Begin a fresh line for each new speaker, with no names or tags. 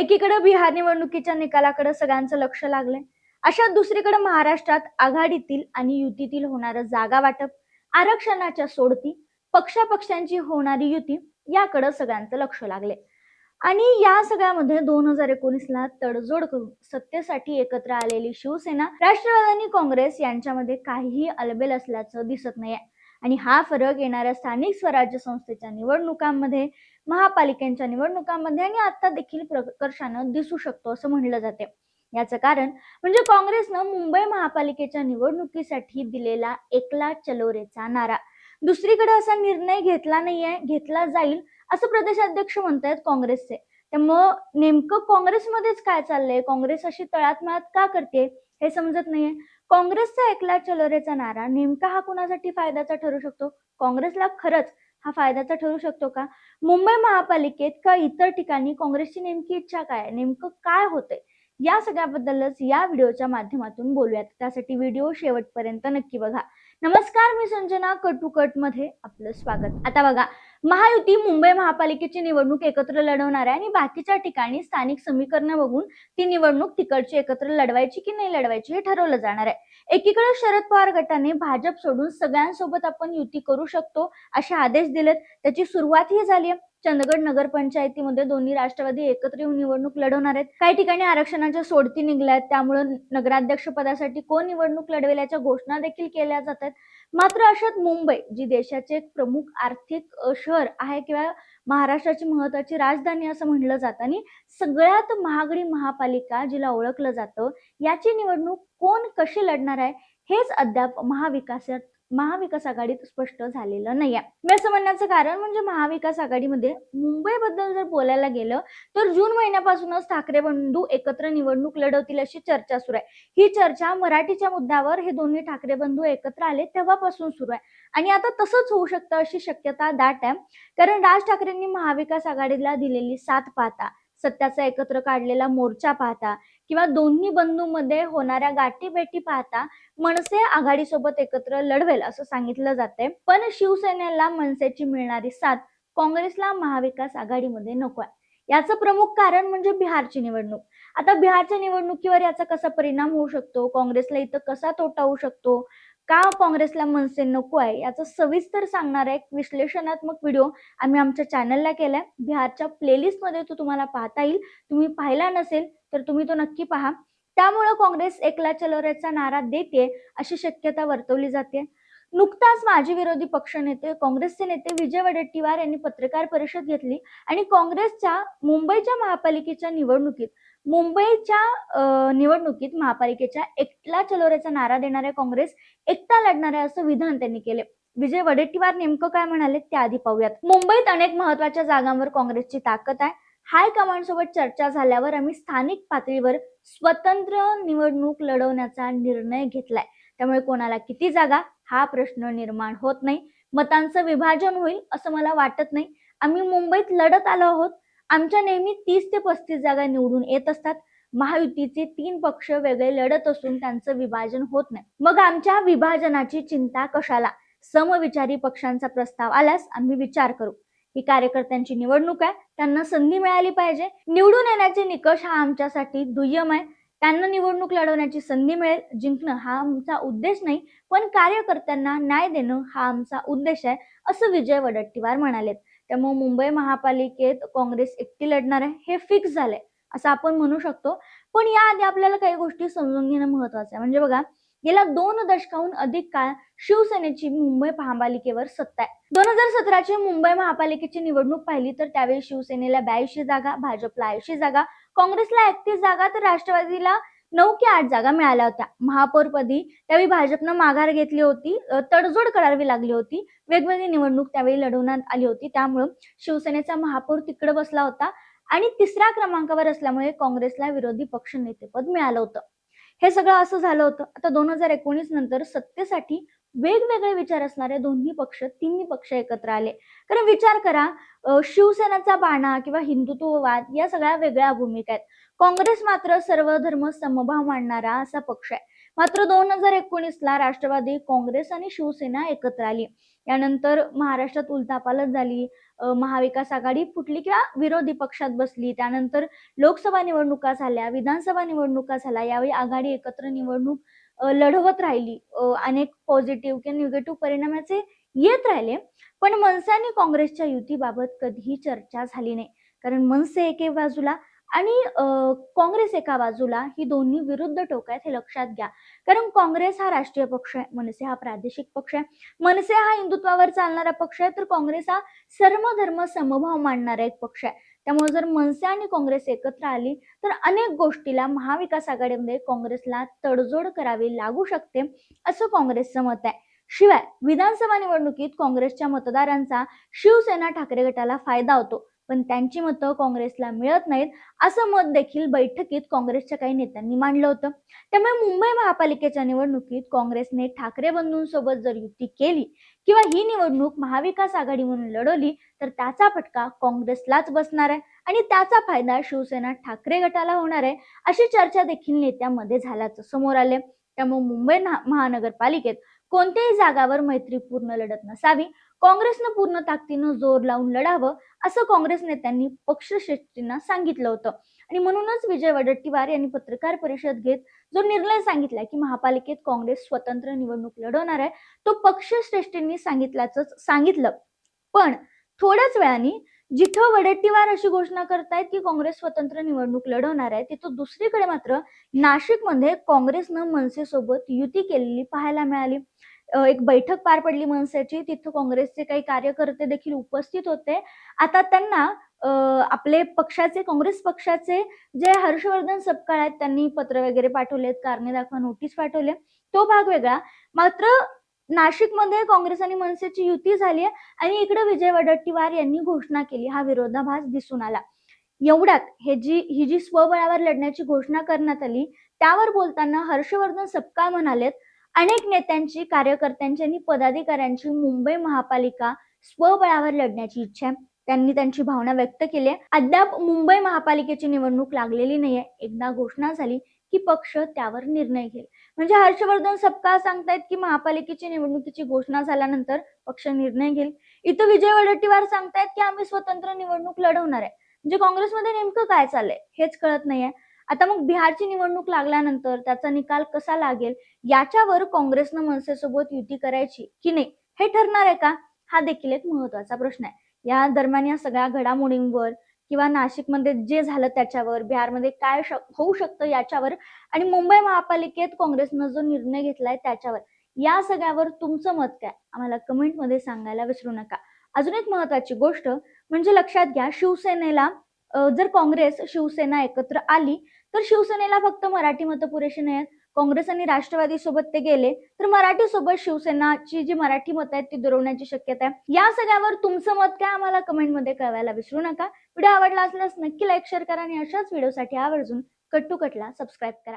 एकीकडे बिहार निवडणुकीच्या निकालाकडे सगळ्यांचं लक्ष लागलंय. अशा दुसरीकडे महाराष्ट्रात आघाडीतील आणि युतीतील होणारं जागा वाटप आरक्षणाच्या सोडती पक्षापक्षांची होणारी युती याकडे सगळ्यांचं लक्ष लागले आणि या सगळ्यामध्ये दोन हजार एकोणीसला तडजोड करून सत्तेसाठी एकत्र आलेली शिवसेना राष्ट्रवादी आणि काँग्रेस यांच्यामध्ये काहीही अलबेल असल्याचं दिसत नाहीये. आणि हा फरक येणाऱ्या स्थानिक स्वराज्य संस्थेच्या निवडणुकांमध्ये महापालिकांच्या निवडणुकांमध्ये आणि आता देखील प्रकर्षानं दिसू शकतो असं म्हणलं जाते. याचं कारण म्हणजे काँग्रेसनं मुंबई महापालिकेच्या निवडणुकीसाठी दिलेला एकला चलोरेचा नारा. दुसरीकडे असा निर्णय घेतला नाहीये घेतला जाईल असं प्रदेशाध्यक्ष म्हणतायत काँग्रेसचे. त्यामुळं नेमकं काँग्रेसमध्येच काय चाललंय? काँग्रेस अशी तळातमळात का करते हे समजत नाहीये. काँग्रेसचा एकला चलोरेचा नारा नेमका हा कुणासाठी फायद्याचा ठरू शकतो? काँग्रेसला खरंच हा फायद्याचा ठरू शकतो का? मुंबई महापालिकेत का इतर ठिकाणी काँग्रेसची नेमकी इच्छा काय? नेमकं काय होतंय? या सगळ्याबद्दलच या व्हिडिओच्या माध्यमातून बोलूयात. त्यासाठी व्हिडिओ शेवटपर्यंत नक्की बघा. नमस्कार मी संजना कटुकटमध्ये आपलं स्वागत. आता बघा महायुती मुंबई महापालिकेची निवडणूक एकत्र लढवणार आहे आणि बाकीच्या ठिकाणी स्थानिक समीकरण बघून ती निवडणूक तिकडची एकत्र लढवायची की नाही लढवायची हे ठरवलं जाणार आहे. एकीकडे शरद पवार गटाने भाजप सोडून सगळ्यांसोबत आपण युती करू शकतो असे आदेश दिलेत. त्याची सुरुवातही झाली आहे. चंदगड नगरपंचायतीमध्ये दोन्ही राष्ट्रवादी एकत्र येऊन निवडणूक लढवणार आहेत. काही ठिकाणी आरक्षणाच्या सोडती निघल्यात. आहेत त्यामुळे नगराध्यक्ष पदासाठी कोण निवडणूक लढवेल याच्या घोषणा देखील केल्या जात आहेत. मात्र अशात मुंबई जी देशाचे एक प्रमुख आर्थिक शहर आहे किंवा महाराष्ट्राची महत्वाची राजधानी असं म्हणलं जातं आणि सगळ्यात महागडी महापालिका जिला ओळखलं जातं याची निवडणूक कोण कशी लढणार आहे हेच अद्याप महाविकासात महाविकास आघाडीत स्पष्ट झालेलं नाही आहे. मी असं म्हणण्याचं कारण म्हणजे महाविकास आघाडीमध्ये मुंबईबद्दल जर बोलायला गेलं तर जून महिन्यापासूनच ठाकरे बंधू एकत्र निवडणूक लढवतील अशी चर्चा सुरू आहे. ही चर्चा मराठीच्या मुद्द्यावर हे दोन्ही ठाकरे बंधू एकत्र आले तेव्हापासून सुरू आहे. आणि आता तसंच होऊ शकतं अशी शक्यता दाट आहे. कारण राज ठाकरेंनी महाविकास आघाडीला दिलेली साथ पाहता सत्याचा एकत्र काढलेला मोर्चा पाहता किंवा दोन्ही बंधूंमध्ये होणाऱ्या गाठीभेटी पाहता मनसे आघाडीसोबत एकत्र लढवेल असं सांगितलं जाते पण शिवसेनेला मनसेची मिळणारी साथ काँग्रेसला महाविकास आघाडीमध्ये नको आहे. याचं प्रमुख कारण म्हणजे बिहारची निवडणूक. आता बिहारच्या निवडणुकीवर याचा कसा परिणाम होऊ शकतो? काँग्रेसला इथं कसा तोटा होऊ शकतो? का काँग्रेसला मनसे नको आहे? याचं सविस्तर सांगणारा एक विश्लेषणात्मक व्हिडिओ आम्ही आमच्या चॅनलला केलाय. बिहारच्या प्लेलिस्टमध्ये तो तुम्हाला पाहता येईल. तुम्ही पाहिला नसेल तर तुम्ही तो नक्की पहा. त्यामुळे काँग्रेस एकला चलोऱ्याचा नारा देते अशी शक्यता वर्तवली जाते नुकताच माजी विरोधी पक्षनेते काँग्रेसचे नेते विजय वडेट्टीवार यांनी पत्रकार परिषद घेतली आणि काँग्रेसच्या मुंबईच्या महापालिकेच्या निवडणुकीत मुंबईच्या निवडणुकीत महापालिकेच्या एकला चलोऱ्याचा नारा देणाऱ्या काँग्रेस एकटा लढणार आहे असं विधान त्यांनी केले विजय वडेट्टीवार नेमकं काय म्हणाले त्याआधी आधी पाहूयात. मुंबईत अनेक महत्त्वाच्या जागांवर काँग्रेसची ताकद आहे. हायकमांड सोबत चर्चा झाल्यावर आम्ही स्थानिक पातळीवर स्वतंत्र निवडणूक लढवण्याचा निर्णय घेतलाय. त्यामुळे कोणाला किती जागा हा प्रश्न निर्माण होत नाही. मतांचं विभाजन होईल असं मला वाटत नाही. आम्ही मुंबईत लढत आलो आहोत. आमच्या नेहमी तीस ते पस्तीस जागा निवडून येत असतात. महायुतीचे तीन पक्ष वेगळे लढत असून त्यांचं विभाजन होत नाही. मग आमच्या विभाजनाची चिंता कशाला? समविचारी पक्षांचा प्रस्ताव आल्यास आम्ही विचार करू. ही कार्यकर्त्यांची निवडणूक आहे त्यांना संधी मिळाली पाहिजे. निवडून येण्याचे निकष हा आमच्यासाठी दुय्यम आहे. त्यांना निवडणूक लढवण्याची संधी मिळेल जिंकणं हा आमचा उद्देश नाही पण कार्यकर्त्यांना न्याय देणं हा आमचा उद्देश आहे असं विजय वडट्टीवार म्हणालेत. त्यामुळे मुंबई महापालिकेत काँग्रेस एकटी लढणार आहे हे फिक्स झालंय असं आपण म्हणू शकतो. पण याआधी आपल्याला काही गोष्टी समजून घेणं महत्वाचं आहे. म्हणजे बघा गेल्या दोन दशकाहून अधिक काळ शिवसेनेची मुंबई महापालिकेवर सत्ता आहे. दोन हजार सतराची मुंबई महापालिकेची निवडणूक पाहिली तर त्यावेळी शिवसेनेला ब्याऐंशी जागा भाजपला ऐंशी जागा काँग्रेसला एकतीस जागा तर राष्ट्रवादीला नऊ की आठ जागा मिळाल्या होत्या. महापौरपदी त्यावेळी भाजपनं माघार घेतली होती तडजोड करावी लागली होती. वेगवेगळी निवडणूक त्यावेळी लढवण्यात आली होती. त्यामुळं शिवसेनेचा महापौर तिकडे बसला होता आणि तिसऱ्या क्रमांकावर असल्यामुळे काँग्रेसला विरोधी पक्ष नेतेपद मिळालं होतं. हे सगळं असं झालं होतं. आता दोन हजार एकोणीस नंतर सत्तेसाठी वेगवेगळे विचार असणारे दोन्ही पक्ष तिन्ही पक्ष एकत्र आले. कारण विचार करा शिवसेनेचा बाणा किंवा हिंदुत्ववाद या सगळ्या वेगळ्या भूमिका आहेत. काँग्रेस मात्र सर्व धर्म समभाव मांडणारा असा पक्ष आहे. मात्र दोन हजार एकोणीस ला राष्ट्रवादी काँग्रेस आणि शिवसेना एकत्र आली. यानंतर महाराष्ट्रात उलथापालट झाली महाविकास आघाडी फुटली किंवा विरोधी पक्षात बसली त्यानंतर लोकसभा निवडणुका झाल्या विधानसभा निवडणुका झाल्या यावेळी आघाडी एकत्र निवडणूक लढवत राहिली. अनेक पॉझिटिव्ह किंवा निगेटिव्ह परिणामाचे येत राहिले पण मनसे आणि काँग्रेसच्या युतीबाबत कधीही चर्चा झाली नाही. कारण मनसे एके बाजूला आणि काँग्रेस एका बाजूला ही दोन्ही विरुद्ध टोक आहेत हे लक्षात घ्या. कारण काँग्रेस हा राष्ट्रीय पक्ष आहे मनसे हा प्रादेशिक पक्ष आहे. मनसे हा हिंदुत्वावर चालणारा पक्ष आहे तर काँग्रेस हा सर्व धर्म समभाव मानणारा एक पक्ष आहे. त्यामुळे जर मनसे आणि काँग्रेस एकत्र आली तर अनेक गोष्टीला महाविकास आघाडीमध्ये काँग्रेसला तडजोड करावी लागू शकते असं काँग्रेसचं मत आहे. शिवाय विधानसभा निवडणुकीत काँग्रेसच्या मतदारांचा शिवसेना ठाकरे गटाला फायदा होतो. पण त्यांची मतं काँग्रेसला मिळत नाहीत असं मत देखील बैठकीत काँग्रेसच्या काही नेत्यांनी मांडलं होतं. त्यामुळे मुंबई महापालिकेच्या निवडणुकीत काँग्रेसने ठाकरे बंधूंसोबत जर युती केली किंवा ही निवडणूक महाविकास आघाडी म्हणून लढवली तर त्याचा फटका काँग्रेसलाच बसणार आहे आणि त्याचा फायदा शिवसेना ठाकरे गटाला होणार आहे अशी चर्चा देखील नेत्यांमध्ये झाल्याचं समोर आले त्यामुळे मुंबई महानगरपालिकेत कोणत्याही जागावर मैत्रीपूर्ण लढत नसावी काँग्रेसनं पूर्ण ताकदीनं जोर लावून लढावं असं काँग्रेस नेत्यांनी पक्षश्रेष्ठींना सांगितलं होतं. आणि म्हणूनच विजय वडट्टीवार यांनी पत्रकार परिषद घेत जो निर्णय सांगितला की महापालिकेत काँग्रेस स्वतंत्र निवडणूक लढवणार आहे तो पक्षश्रेष्ठींनी सांगितल्याच सांगितलं. पण थोड्याच वेळाने जिथं वडेट्टीवार अशी घोषणा करतायत की काँग्रेस स्वतंत्र निवडणूक लढवणार आहे तिथं दुसरीकडे मात्र नाशिकमध्ये काँग्रेसनं मनसेसोबत युती केलेली पाहायला मिळाली. एक बैठक पार पडली मनसेची. तिथं काँग्रेसचे काही कार्यकर्ते देखील उपस्थित होते. आता त्यांना आपले पक्षाचे काँग्रेस पक्षाचे जे हर्षवर्धन सपकाळ आहेत त्यांनी पत्र वगैरे पाठवलेत कारणे दाखवा नोटीस पाठवले. तो भाग वेगळा. मात्र नाशिकमध्ये काँग्रेस आणि मनसेची युती झाली आहे आणि इकडे विजय वडट्टीवार यांनी घोषणा केली. हा विरोधाभास दिसून आला. एवढ्यात हे जी ही जी स्वबळावर लढण्याची घोषणा करण्यात आली त्यावर बोलताना हर्षवर्धन सपकाळ म्हणालेत अनेक नेत्यांची कार्यकर्त्यांची आणि पदाधिकाऱ्यांची मुंबई महापालिका स्वबळावर लढण्याची इच्छा आहे. त्यांनी त्यांची भावना व्यक्त केली आहे. अद्याप मुंबई महापालिकेची निवडणूक लागलेली नाहीये. एकदा घोषणा झाली की पक्ष त्यावर निर्णय घेईल. म्हणजे हर्षवर्धन सपकाळ सांगतायत की महापालिकेची निवडणुकीची घोषणा झाल्यानंतर पक्ष निर्णय घेईल. इथं विजय वडेट्टीवार सांगतायत की आम्ही स्वतंत्र निवडणूक लढवणार आहे. म्हणजे काँग्रेसमध्ये नेमकं काय चाललंय हेच कळत नाहीये. आता मग बिहारची निवडणूक लागल्यानंतर त्याचा निकाल कसा लागेल? याच्यावर काँग्रेसनं मनसेसोबत युती करायची की नाही? हे ठरणार आहे का? हा देखील एक महत्त्वाचा प्रश्न आहे. या दरम्यान या सगळ्या घडामोडींवर किंवा नाशिकमध्ये जे झालं त्याच्यावर बिहारमध्ये काय होऊ शकतं याच्यावर आणि मुंबई महापालिकेत काँग्रेसनं जो निर्णय घेतलाय त्याच्यावर या सगळ्यावर तुमचं मत काय? आम्हाला कमेंटमध्ये सांगायला विसरू नका. अजून एक महत्वाची गोष्ट म्हणजे लक्षात घ्या शिवसेनेला जर काँग्रेस शिवसेना एकत्र आली तर शिवसेनेला फक्त मराठी मतं पुरेशी नाही आहेत काँग्रेस आणि राष्ट्रवादी सोबत ते गेले तर मराठी सोबत शिवसेनाची जी मराठी मतं आहेत ती दुरवण्याची शक्यता आहे. या सगळ्यावर तुमचं मत काय आम्हाला कमेंटमध्ये कळवायला विसरू नका. व्हिडिओ आवडला असल्यास नक्की लाईक शेअर करा आणि अशाच व्हिडिओसाठी आवर्जून कट टू कटला सबस्क्राईब करा.